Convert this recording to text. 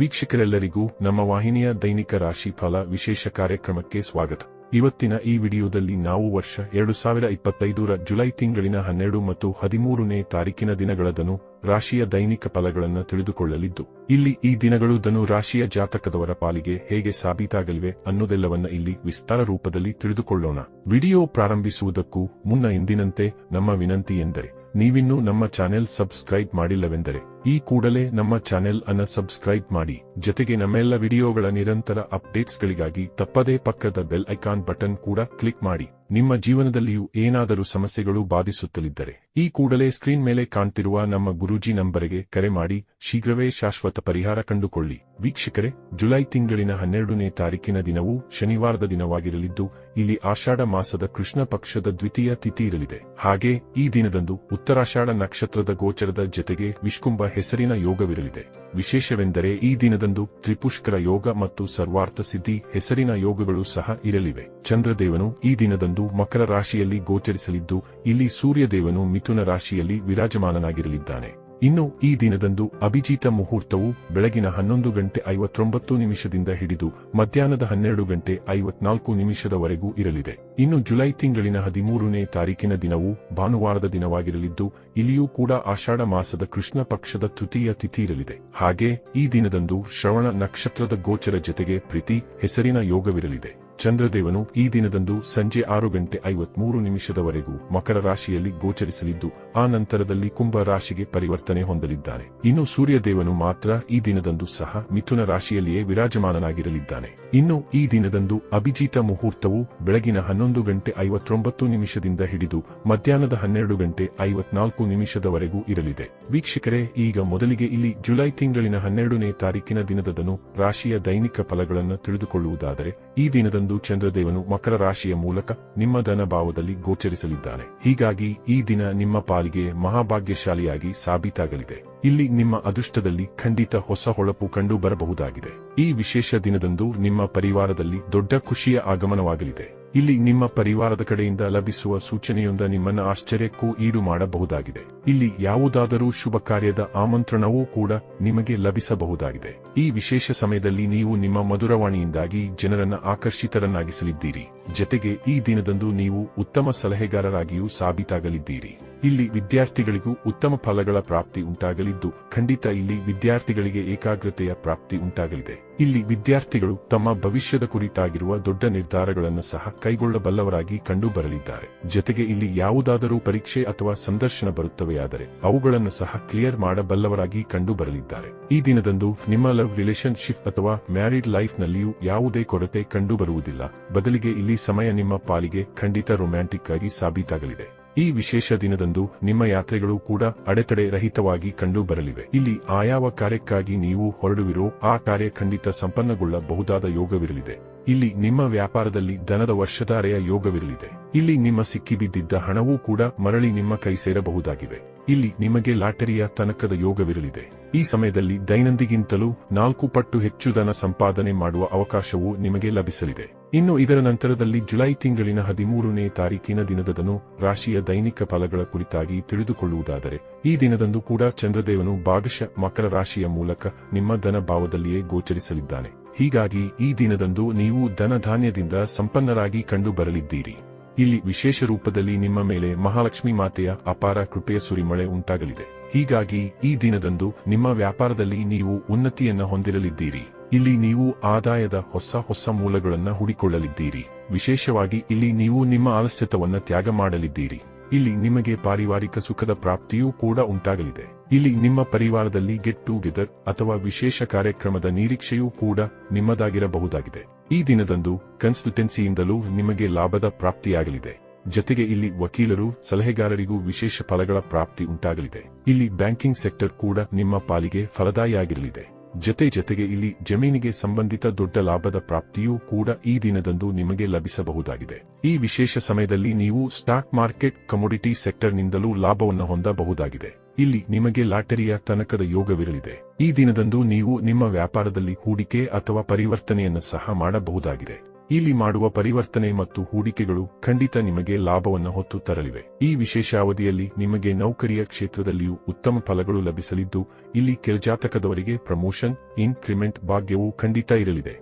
ವೀಕ್ಷಕರೆಲ್ಲರಿಗೂ ನಮ್ಮ ವಾಹಿನಿಯ ದೈನಿಕ ರಾಶಿ ಫಲ ವಿಶೇಷ ಕಾರ್ಯಕ್ರಮಕ್ಕೆ ಸ್ವಾಗತ. ಇವತ್ತಿನ ಈ ವಿಡಿಯೋದಲ್ಲಿ ನಾವು ವರ್ಷ ಎರಡು ಸಾವಿರ ಇಪ್ಪತ್ತೈದರ ಜುಲೈ ತಿಂಗಳಿನ ಹನ್ನೆರಡು ಮತ್ತು ಹದಿಮೂರನೇ ತಾರೀಕಿನ ದಿನಗಳದನು ರಾಶಿಯ ದೈನಿಕ ಫಲಗಳನ್ನು ತಿಳಿದುಕೊಳ್ಳಲಿದ್ದು, ಇಲ್ಲಿ ಈ ದಿನಗಳು ಧನು ರಾಶಿಯ ಜಾತಕದವರ ಪಾಲಿಗೆ ಹೇಗೆ ಸಾಬೀತಾಗಲಿವೆ ಅನ್ನೋದೆಲ್ಲವನ್ನ ಇಲ್ಲಿ ವಿಸ್ತಾರ ರೂಪದಲ್ಲಿ ತಿಳಿದುಕೊಳ್ಳೋಣ. ವಿಡಿಯೋ ಪ್ರಾರಂಭಿಸುವುದಕ್ಕೂ ಮುನ್ನ ಎಂದಿನಂತೆ ನಮ್ಮ ವಿನಂತಿ ಎಂದರೆ, ನೀವಿನ್ನೂ ನಮ್ಮ ಚಾನೆಲ್ ಸಬ್ಸ್ಕ್ರೈಬ್ ಮಾಡಿಲ್ಲವೆಂದರೆ ಈ ಕೂಡಲೇ ನಮ್ಮ ಚಾನೆಲ್ ಅನ್ನ ಸಬ್ಸ್ಕ್ರೈಬ್ ಮಾಡಿ, ಜೊತೆಗೆ ನಮ್ಮೆಲ್ಲ ವಿಡಿಯೋಗಳ ನಿರಂತರ ಅಪ್ಡೇಟ್ಸ್ಗಳಿಗಾಗಿ ತಪ್ಪದೇ ಪಕ್ಕದ ಬೆಲ್ ಐಕಾನ್ ಬಟನ್ ಕೂಡ ಕ್ಲಿಕ್ ಮಾಡಿ, ನಿಮ್ಮ ಜೀವನದಲ್ಲಿಯೂ ಏನಾದರೂ ಸಮಸ್ಯೆಗಳು ಬಾಧಿಸುತ್ತಲಿದ್ದರೆ, ಈ ಕೂಡಲೇ ಸ್ಕ್ರೀನ್ ಮೇಲೆ ಕಾಣ್ತಿರುವ ನಮ್ಮ ಗುರೂಜಿ ನಂಬರಿಗೆ ಕರೆ ಮಾಡಿ, ಶೀಘ್ರವೇ ಶಾಶ್ವತ ಪರಿಹಾರ ಕಂಡುಕೊಳ್ಳಿ. ವೀಕ್ಷಕರೇ, ಜುಲೈ ತಿಂಗಳಿನ ಹನ್ನೆರಡನೇ ತಾರೀಕಿನ ದಿನವೂ ಶನಿವಾರದ ದಿನವಾಗಿರಲಿದ್ದು, ಇಲ್ಲಿ ಆಷಾಢ ಮಾಸದ ಕೃಷ್ಣ ಪಕ್ಷದ ದ್ವಿತೀಯ ತಿಥಿ ಇರಲಿದೆ. ಹಾಗೆ ಈ ದಿನದಂದು ಉತ್ತರಾಷಾಢ ನಕ್ಷತ್ರದ ಗೋಚರದ ಜತೆಗೆ ವಿಷ್ಕುಂಭ ಹೆಸರಿನ ಯೋಗವಿರಲಿದೆ. ವಿಶೇಷವೆಂದರೆ ಈ ದಿನದಂದು ತ್ರಿಪುಷ್ಕರ ಯೋಗ ಮತ್ತು ಸರ್ವಾರ್ಥ ಸಿದ್ಧಿ ಹೆಸರಿನ ಯೋಗಗಳು ಸಹ ಇರಲಿವೆ. ಚಂದ್ರದೇವನು ಈ ದಿನದಂದು ಮಕರ ರಾಶಿಯಲ್ಲಿ ಗೋಚರಿಸಲಿದ್ದು, ಇಲ್ಲಿ ಸೂರ್ಯದೇವನು ಮಿಥುನ ರಾಶಿಯಲ್ಲಿ ವಿರಾಜಮಾನನಾಗಿರಲಿದ್ದಾನೆ. ಇನ್ನು ಈ ದಿನದಂದು ಅಭಿಜಿತ ಮುಹೂರ್ತವು ಬೆಳಗಿನ ಹನ್ನೊಂದು ಗಂಟೆ ಐವತ್ತೊಂಬತ್ತು ನಿಮಿಷದಿಂದ ಹಿಡಿದು ಮಧ್ಯಾಹ್ನದ ಹನ್ನೆರಡು ಗಂಟೆ ಐವತ್ನಾಲ್ಕು ನಿಮಿಷದವರೆಗೂ ಇರಲಿದೆ. ಇನ್ನು ಜುಲೈ ತಿಂಗಳಿನ ಹದಿಮೂರನೇ ತಾರೀಕಿನ ದಿನವು ಭಾನುವಾರದ ದಿನವಾಗಿರಲಿದ್ದು, ಇಲ್ಲಿಯೂ ಕೂಡ ಆಷಾಢ ಮಾಸದ ಕೃಷ್ಣ ಪಕ್ಷದ ತೃತೀಯ ತಿಥಿ ಇರಲಿದೆ. ಹಾಗೆ ಈ ದಿನದಂದು ಶ್ರವಣ ನಕ್ಷತ್ರದ ಗೋಚರ ಜತೆಗೆ ಪ್ರೀತಿ, ಹೆಸರಿನ ಯೋಗವಿರಲಿದೆ. ಚಂದ್ರದೇವನು ಈ ದಿನದಂದು ಸಂಜೆ ಆರು ಗಂಟೆ ಐವತ್ಮೂರು ನಿಮಿಷದವರೆಗೂ ಮಕರ ರಾಶಿಯಲ್ಲಿ ಗೋಚರಿಸಲಿದ್ದು ಆ ನಂತರದಲ್ಲಿ ಕುಂಭ ರಾಶಿಗೆ ಪರಿವರ್ತನೆ ಹೊಂದಲಿದ್ದಾನೆ ಇನ್ನು ಸೂರ್ಯದೇವನು ಮಾತ್ರ ಈ ದಿನದಂದು ಸಹ ಮಿಥುನ ರಾಶಿಯಲ್ಲಿಯೇ ವಿರಾಜಮಾನನಾಗಿರಲಿದ್ದಾನೆ. ಇನ್ನು ಈ ದಿನದಂದು ಅಭಿಜಿತ ಮುಹೂರ್ತವು ಬೆಳಗಿನ ಹನ್ನೊಂದು ಗಂಟೆ ಐವತ್ತೊಂಬತ್ತು ನಿಮಿಷದಿಂದ ಹಿಡಿದು ಮಧ್ಯಾಹ್ನದ ಹನ್ನೆರಡು ಗಂಟೆ ಐವತ್ನಾಲ್ಕು ನಿಮಿಷದವರೆಗೂ ಇರಲಿದೆ. ವೀಕ್ಷಕರೇ, ಈಗ ಮೊದಲಿಗೆ ಇಲ್ಲಿ ಜುಲೈ ತಿಂಗಳಿನ ಹನ್ನೆರಡನೇ ತಾರೀಕಿನ ದಿನದದನು ರಾಶಿಯ ದೈನಿಕ ಫಲಗಳನ್ನು ತಿಳಿದುಕೊಳ್ಳುವುದಾದರೆ, ಈ ದಿನದಂದು ಚಂದ್ರದೇವನು ಮಕರ ರಾಶಿಯ ಮೂಲಕ ನಿಮ್ಮ ಧನಭಾವದಲ್ಲಿ ಗೋಚರಿಸಲಿದ್ದಾನೆ. ಹೀಗಾಗಿ ಈ ದಿನ ನಿಮ್ಮ ಪಾಲಿಗೆ ಮಹಾಭಾಗ್ಯಶಾಲಿಯಾಗಿ ಸಾಬೀತಾಗಲಿದೆ. ಇಲ್ಲಿ ನಿಮ್ಮ ಅದೃಷ್ಟದಲ್ಲಿ ಖಂಡಿತ ಹೊಸ ಹೊಳಪು ಕಂಡು ಬರಬಹುದಾಗಿದೆ ಈ ವಿಶೇಷ ದಿನದಂದು ನಿಮ್ಮ ಪರಿವಾರದಲ್ಲಿ ದೊಡ್ಡ ಖುಷಿಯ ಆಗಮನವಾಗಲಿದೆ. ಇಲ್ಲಿ ನಿಮ್ಮ ಪರಿವಾರದ ಕಡೆಯಿಂದ ಲಭಿಸುವ ಸೂಚನೆಯೊಂದ ನಿಮ್ಮನ್ನ ಆಶ್ಚರ್ಯಕ್ಕೂ ಈಡು ಮಾಡಬಹುದಾಗಿದೆ. ಇಲ್ಲಿ ಯಾವುದಾದರೂ ಶುಭ ಕಾರ್ಯದ ಆಮಂತ್ರಣವೂ ಕೂಡ ನಿಮಗೆ ಲಭಿಸಬಹುದಾಗಿದೆ. ಈ ವಿಶೇಷ ಸಮಯದಲ್ಲಿ ನೀವು ನಿಮ್ಮ ಮಧುರವಾಣಿಯಿಂದಾಗಿ ಜನರನ್ನ ಆಕರ್ಷಿತರನ್ನಾಗಿಸಲಿದ್ದೀರಿ. ಜತೆಗೆ ಈ ದಿನದಂದು ನೀವು ಉತ್ತಮ ಸಲಹೆಗಾರರಾಗಿಯೂ ಸಾಬೀತಾಗಲಿದ್ದೀರಿ. ಇಲ್ಲಿ ವಿದ್ಯಾರ್ಥಿಗಳಿಗೂ ಉತ್ತಮ ಫಲಗಳ ಪ್ರಾಪ್ತಿ ಉಂಟಾಗಲಿದ್ದು, ಖಂಡಿತ ಇಲ್ಲಿ ವಿದ್ಯಾರ್ಥಿಗಳಿಗೆ ಏಕಾಗ್ರತೆಯ ಪ್ರಾಪ್ತಿ ಉಂಟಾಗಲಿದೆ. ಇಲ್ಲಿ ವಿದ್ಯಾರ್ಥಿಗಳು ತಮ್ಮ ಭವಿಷ್ಯದ ಕುರಿತಾಗಿರುವ ದೊಡ್ಡ ನಿರ್ಧಾರಗಳನ್ನು ಸಹ ಕೈಗೊಳ್ಳಬಲ್ಲವರಾಗಿ ಕಂಡುಬರಲಿದ್ದಾರೆ. ಜತೆಗೆ ಇಲ್ಲಿ ಯಾವುದಾದರೂ ಪರೀಕ್ಷೆ ಅಥವಾ ಸಂದರ್ಶನ ಬರುತ್ತವೆಯಾದರೆ ಅವುಗಳನ್ನು ಸಹ ಕ್ಲಿಯರ್ ಮಾಡಬಲ್ಲವರಾಗಿ ಕಂಡು ಬರಲಿದ್ದಾರೆ. ಈ ದಿನದಂದು ನಿಮ್ಮ ಲವ್ ರಿಲೇಶನ್ಶಿಪ್ ಅಥವಾ ಮ್ಯಾರಿಡ್ ಲೈಫ್ ನಲ್ಲಿಯೂ ಯಾವುದೇ ಕೊರತೆ ಕಂಡು ಬರುವುದಿಲ್ಲ. ಬದಲಿಗೆ ಇಲ್ಲಿ ಸಮಯ ನಿಮ್ಮ ಪಾಲಿಗೆ ಖಂಡಿತ ರೊಮ್ಯಾಂಟಿಕ್ ಆಗಿ ಸಾಬೀತಾಗಲಿದೆ. ಈ ವಿಶೇಷ ದಿನದಂದು ನಿಮ್ಮ ಯಾತ್ರೆಗಳು ಕೂಡ ಅಡೆತಡೆ ರಹಿತವಾಗಿ ಕಂಡು ಬರಲಿವೆ. ಇಲ್ಲಿ ಆಯಾವ ಕಾರ್ಯಕ್ಕಾಗಿ ನೀವು ಹೊರಡುವಿರೋ ಆ ಕಾರ್ಯ ಖಂಡಿತ ಸಂಪನ್ನಗೊಳ್ಳಬಹುದಾದ ಯೋಗವಿರಲಿದೆ. ಇಲ್ಲಿ ನಿಮ್ಮ ವ್ಯಾಪಾರದಲ್ಲಿ ದನದ ವರ್ಷಧಾರೆಯ ಯೋಗವಿರಲಿದೆ. ಇಲ್ಲಿ ನಿಮ್ಮ ಸಿಕ್ಕಿಬಿದ್ದಿದ್ದ ಹಣವೂ ಕೂಡ ಮರಳಿ ನಿಮ್ಮ ಕೈ ಸೇರಬಹುದಾಗಿವೆ. ಇಲ್ಲಿ ನಿಮಗೆ ಲಾಟರಿಯ ತನಕದ ಯೋಗವಿರಲಿದೆ. ಈ ಸಮಯದಲ್ಲಿ ದೈನಂದಿಗಿಂತಲೂ ನಾಲ್ಕು ಪಟ್ಟು ಹೆಚ್ಚು ಧನ ಸಂಪಾದನೆ ಮಾಡುವ ಅವಕಾಶವೂ ನಿಮಗೆ ಲಭಿಸಲಿದೆ. ಇನ್ನು ಇದರ ನಂತರದಲ್ಲಿ ಜುಲೈ ತಿಂಗಳಿನ ಹದಿಮೂರನೇ ತಾರೀಕಿನ ದಿನದದನು ರಾಶಿಯ ದೈನಿಕ ಫಲಗಳ ಕುರಿತಾಗಿ ತಿಳಿದುಕೊಳ್ಳುವುದಾದರೆ, ಈ ದಿನದಂದು ಕೂಡ ಚಂದ್ರದೇವನು ಭಾಗಶಃ ಮಕರ ರಾಶಿಯ ಮೂಲಕ ನಿಮ್ಮ ಧನ ಭಾವದಲ್ಲಿಯೇ ಗೋಚರಿಸಲಿದ್ದಾನೆ. ಹೀಗಾಗಿ ಈ ದಿನದಂದು ನೀವು ಧನಧಾನ್ಯದಿಂದ ಸಂಪನ್ನರಾಗಿ ಕಂಡು ಬರಲಿದ್ದೀರಿ ಇಲ್ಲಿ ವಿಶೇಷ ರೂಪದಲ್ಲಿ ನಿಮ್ಮ ಮೇಲೆ ಮಹಾಲಕ್ಷ್ಮಿ ಮಾತೆಯ ಅಪಾರ ಕೃಪೆಯ ಸುರಿಮಳೆ ಉಂಟಾಗಲಿದೆ. ಹೀಗಾಗಿ ಈ ದಿನದಂದು ನಿಮ್ಮ ವ್ಯಾಪಾರದಲ್ಲಿ ನೀವು ಉನ್ನತಿಯನ್ನ ಹೊಂದಿರಲಿದ್ದೀರಿ. ಇಲ್ಲಿ ನೀವು ಆದಾಯದ ಹೊಸ ಹೊಸ ಮೂಲಗಳನ್ನು ಹುಡಿಕೊಳ್ಳಲಿದ್ದೀರಿ. ವಿಶೇಷವಾಗಿ ಇಲ್ಲಿ ನೀವು ನಿಮ್ಮ ಆಲಸ್ಯತವನ್ನ ತ್ಯಾಗ ಮಾಡಲಿದ್ದೀರಿ. ಇಲ್ಲಿ ನಿಮಗೆ ಪಾರಿವಾರಿಕ ಸುಖದ ಪ್ರಾಪ್ತಿಯೂ ಕೂಡ ಉಂಟಾಗಲಿದೆ. ಇಲ್ಲಿ ನಿಮ್ಮ ಪರಿವಾರದಲ್ಲಿ ಗೆಟ್ ಟುಗೆದರ್ ಅಥವಾ ವಿಶೇಷ ಕಾರ್ಯಕ್ರಮದ ನಿರೀಕ್ಷೆಯೂ ಕೂಡ ನಿಮ್ಮದಾಗಿರಬಹುದಾಗಿದೆ. ಈ ದಿನದಂದು ಕನ್ಸಲ್ಟೆನ್ಸಿಯಿಂದಲೂ ನಿಮಗೆ ಲಾಭದ ಪ್ರಾಪ್ತಿಯಾಗಲಿದೆ. ಜತೆಗೆ ಇಲ್ಲಿ ವಕೀಲರು, ಸಲಹೆಗಾರರಿಗೂ ವಿಶೇಷ ಫಲಗಳ ಪ್ರಾಪ್ತಿ ಉಂಟಾಗಲಿದೆ. ಇಲ್ಲಿ ಬ್ಯಾಂಕಿಂಗ್ ಸೆಕ್ಟರ್ ಕೂಡ ನಿಮ್ಮ ಪಾಲಿಗೆ ಫಲದಾಯಿಯಾಗಿರಲಿದೆ. ಜತೆ ಜತೆಗೆ ಇಲ್ಲಿ ಜಮೀನಿಗೆ ಸಂಬಂಧಿತ ದೊಡ್ಡ ಲಾಭದ ಪ್ರಾಪ್ತಿಯೂ ಕೂಡ ಈ ದಿನದಂದು ನಿಮಗೆ ಲಭಿಸಬಹುದಾಗಿದೆ. ಈ ವಿಶೇಷ ಸಮಯದಲ್ಲಿ ನೀವು ಸ್ಟಾಕ್ ಮಾರ್ಕೆಟ್, ಕಮೋಡಿಟಿ ಸೆಕ್ಟರ್ನಿಂದಲೂ ಲಾಭವನ್ನು ಹೊಂದಬಹುದಾಗಿದೆ. ಇಲ್ಲಿ ನಿಮಗೆ ಲಾಟರಿಯ ತನಕದ ಯೋಗವಿರಲಿದೆ. ಈ ದಿನದಂದು ನೀವು ನಿಮ್ಮ ವ್ಯಾಪಾರದಲ್ಲಿ ಹೂಡಿಕೆ ಅಥವಾ ಪರಿವರ್ತನೆಯನ್ನು ಸಹ ಮಾಡಬಹುದಾಗಿದೆ. ಇಲ್ಲಿ ಮಾಡುವ ಪರಿವರ್ತನೆ ಮತ್ತು ಹೂಡಿಕೆಗಳು ಖಂಡಿತ ನಿಮಗೆ ಲಾಭವನ್ನು ಹೊತ್ತು ತರಲಿವೆ. ಈ ವಿಶೇಷ ಅವಧಿಯಲ್ಲಿ ನಿಮಗೆ ನೌಕರಿಯ ಕ್ಷೇತ್ರದಲ್ಲಿಯೂ ಉತ್ತಮ ಫಲಗಳು ಲಭಿಸಲಿದ್ದು, ಇಲ್ಲಿ ಕೆಲ್ಜಾತಕದವರಿಗೆ ಪ್ರಮೋಷನ್, ಇನ್ಕ್ರಿಮೆಂಟ್ ಭಾಗ್ಯವು ಖಂಡಿತ ಇರಲಿದೆ.